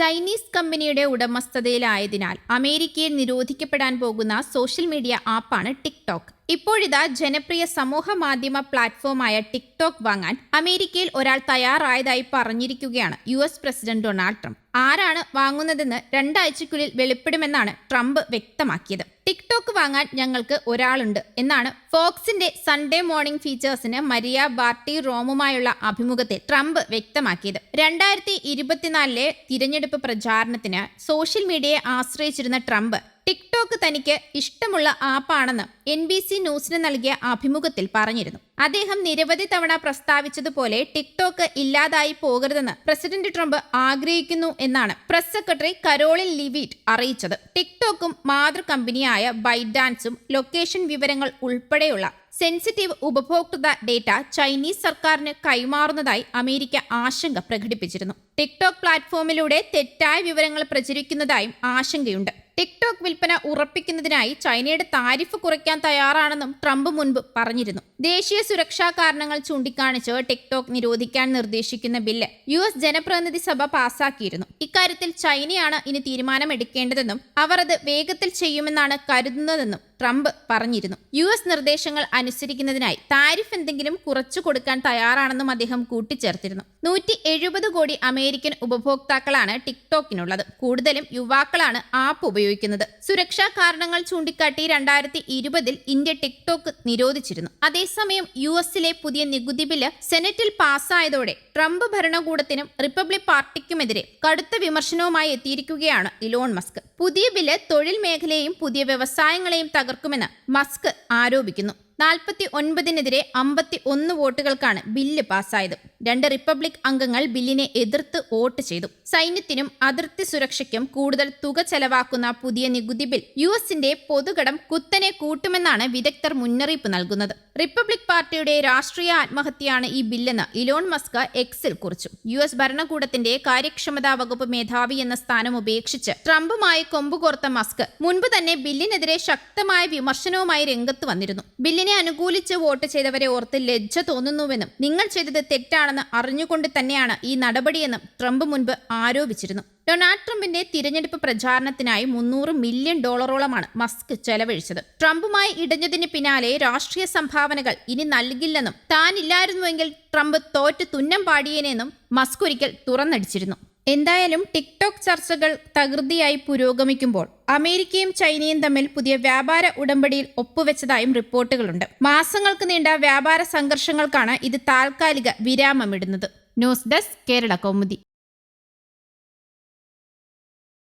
Chinese കമ്പനിയുടെ ഉടമസ്ഥതയിലായതിനാൽ അമേരിക്കയിൽ നിരോധിക്കപ്പെടാൻ പോകുന്ന സോഷ്യൽ മീഡിയ ആപ്പാണ് ടിക്ടോക്ക് ഇപ്പോഴിതാ ജനപ്രിയ സമൂഹ മാധ്യമ പ്ലാറ്റ്ഫോമായ ടിക്ടോക്ക് വാങ്ങാൻ അമേരിക്കയിൽ ഒരാൾ തയ്യാറായതായി പറഞ്ഞിരിക്കുകയാണ് U S president Donald Trump. ആരാണ് വാങ്ങുന്നതെന്ന് രണ്ടാഴ്ചയ്ക്കുള്ളിൽ വെളിപ്പെടുമെന്നാണ് ട്രംപ് വ്യക്തമാക്കിയത്. ടിക്ടോക്ക് വാങ്ങാൻ ഞങ്ങൾക്ക് ഒരാളുണ്ട് എന്നാണ് ഫോക്സിന്റെ സൺഡേ മോർണിംഗ് ഫീച്ചേഴ്സിന് മരിയ ബാർട്ടി റോമുമായുള്ള അഭിമുഖത്തെ ട്രംപ് വ്യക്തമാക്കിയത്. രണ്ടായിരത്തി ഇരുപത്തിനാലിലെ തിരഞ്ഞെടുപ്പ് പ്രചാരണത്തിന് സോഷ്യൽ മീഡിയയെ ആശ്രയിച്ചിരുന്ന ട്രംപ് ടിക്ടോക്ക് തനിക്ക് ഇഷ്ടമുള്ള ആപ്പാണെന്ന് എൻ ബി സി ന്യൂസിന് നൽകിയ അഭിമുഖത്തിൽ പറഞ്ഞിരുന്നു. അദ്ദേഹം നിരവധി തവണ പ്രസ്താവിച്ചതുപോലെ ടിക്ടോക്ക് ഇല്ലാതായി പോകരുതെന്ന് പ്രസിഡന്റ് ട്രംപ് ആഗ്രഹിക്കുന്നു എന്നാണ് പ്രസ് സെക്രട്ടറി കരോളിൻ ലിവിറ്റ് അറിയിച്ചത്. ടിക്ടോക്കും മാതൃ കമ്പനിയായ ബൈഡാൻസും ലൊക്കേഷൻ വിവരങ്ങൾ ഉൾപ്പെടെയുള്ള സെൻസിറ്റീവ് ഉപഭോക്തൃ ഡേറ്റ ചൈനീസ് സർക്കാരിന് കൈമാറുന്നതായി അമേരിക്ക ആശങ്ക പ്രകടിപ്പിച്ചിരുന്നു. ടിക്ടോക്ക് പ്ലാറ്റ്ഫോമിലൂടെ തെറ്റായ വിവരങ്ങൾ പ്രചരിക്കുന്നതായും ആശങ്കയുണ്ട്. ടിക്ടോക്ക് വിൽപ്പന ഉറപ്പിക്കുന്നതിനായി ചൈനയുടെ താരിഫ് കുറയ്ക്കാൻ തയ്യാറാണെന്നും ട്രംപ് മുൻപ് പറഞ്ഞിരുന്നു. ദേശീയ സുരക്ഷാ കാരണങ്ങൾ ചൂണ്ടിക്കാണിച്ച് ടിക്ടോക്ക് നിരോധിക്കാൻ നിർദ്ദേശിക്കുന്ന ബില്ല് യു എസ് ജനപ്രതിനിധി സഭ പാസാക്കിയിരുന്നു. ഇക്കാര്യത്തിൽ ചൈനയാണ് ഇനി തീരുമാനമെടുക്കേണ്ടതെന്നും അവർ അത് വേഗത്തിൽ ചെയ്യുമെന്നാണ് കരുതുന്നതെന്നും ട്രംപ് പറഞ്ഞിരുന്നു. യു എസ് നിർദ്ദേശങ്ങൾ അനുസരിക്കുന്നതിനായി താരിഫ് എന്തെങ്കിലും കുറച്ചു കൊടുക്കാൻ തയ്യാറാണെന്നും അദ്ദേഹം കൂട്ടിച്ചേർത്തിരുന്നു. നൂറ്റി എഴുപത് കോടി അമേരിക്കൻ ഉപഭോക്താക്കളാണ് ടിക്ടോക്കിനുള്ളത്. കൂടുതലും യുവാക്കളാണ് ആപ്പ് ഉപയോഗിക്കുന്നത്. സുരക്ഷാ കാരണങ്ങൾ ചൂണ്ടിക്കാട്ടി രണ്ടായിരത്തി ഇരുപതിൽ ഇന്ത്യ ടിക്ടോക്ക് നിരോധിച്ചിരുന്നു. അതേസമയം യു എസിലെ പുതിയ നികുതി ബില്ല് സെനറ്റിൽ പാസ്സായതോടെ ട്രംപ് ഭരണകൂടത്തിനും റിപ്പബ്ലിക് പാർട്ടിക്കുമെതിരെ കടുത്ത വിമർശനവുമായി എത്തിയിരിക്കുകയാണ് ഇലോൺ മസ്ക്. പുതിയ ബില്ല് തൊഴിൽ മേഖലയെയും പുതിയ വ്യവസായങ്ങളെയും തകർക്കുമെന്ന് മസ്ക് ആരോപിക്കുന്നു. നാൽപ്പത്തി ഒൻപതിനെതിരെ അമ്പത്തി ഒന്ന് വോട്ടുകൾക്കാണ് ബില്ല് പാസ്സായത്. രണ്ട് റിപ്പബ്ലിക് അംഗങ്ങൾ ബില്ലിനെ എതിർത്ത് വോട്ട് ചെയ്തു. സൈന്യത്തിനും അതിർത്തി സുരക്ഷയ്ക്കും കൂടുതൽ തുക ചെലവാക്കുന്ന പുതിയ നികുതി ബിൽ യു എസിന്റെ പൊതുകടം കുത്തനെ കൂട്ടുമെന്നാണ് വിദഗ്ധർ മുന്നറിയിപ്പ് നൽകുന്നത്. റിപ്പബ്ലിക് പാർട്ടിയുടെ രാഷ്ട്രീയ ആത്മഹത്യയാണ് ഈ ബില്ലെന്ന് ഇലോൺ മസ്ക് എക്സിൽ കുറിച്ചു. യു എസ് ഭരണകൂടത്തിന്റെ കാര്യക്ഷമതാ വകുപ്പ് മേധാവി എന്ന സ്ഥാനം ഉപേക്ഷിച്ച് ട്രംപുമായി കൊമ്പുകോർത്ത മസ്ക് മുൻപ് തന്നെ ബില്ലിനെതിരെ ശക്തമായ വിമർശനവുമായി രംഗത്ത് വന്നിരുന്നു. ബില്ലിനെ അനുകൂലിച്ച് വോട്ട് ചെയ്തവരെ ഓർത്ത് ലജ്ജ തോന്നുന്നുവെന്നും നിങ്ങൾ ചെയ്തത് തെറ്റാണെന്ന് അറിഞ്ഞുകൊണ്ട് തന്നെയാണ് ഈ നടപടിയെന്നും ട്രംപ് മുൻപ് ആരോപിച്ചിരുന്നു. ഡൊണാൾഡ് ട്രംപിന്റെ തിരഞ്ഞെടുപ്പ് പ്രചാരണത്തിനായി മുന്നൂറ് മില്യൺ ഡോളറോളമാണ് മസ്ക് ചെലവഴിച്ചത്. ട്രംപുമായി ഇടഞ്ഞതിന് പിന്നാലെ രാഷ്ട്രീയ സംഭാവനകൾ ഇനി നൽകില്ലെന്നും താനില്ലായിരുന്നുവെങ്കിൽ ട്രംപ് തോറ്റ് തുന്നം പാടിയേനെന്നും മസ്ക് ഒരിക്കൽ തുറന്നടിച്ചിരുന്നു. എന്തായാലും ടിക്ടോക്ക് ചർച്ചകൾ തകൃതിയായി പുരോഗമിക്കുമ്പോൾ അമേരിക്കയും ചൈനയും തമ്മിൽ പുതിയ വ്യാപാര ഉടമ്പടിയിൽ ഒപ്പുവെച്ചതായും റിപ്പോർട്ടുകളുണ്ട്. മാസങ്ങൾക്ക് നീണ്ട വ്യാപാര സംഘർഷങ്ങൾക്കാണ് ഇത് താൽക്കാലിക വിരാമമിടുന്നത്. News desk Kerala Kaumudi.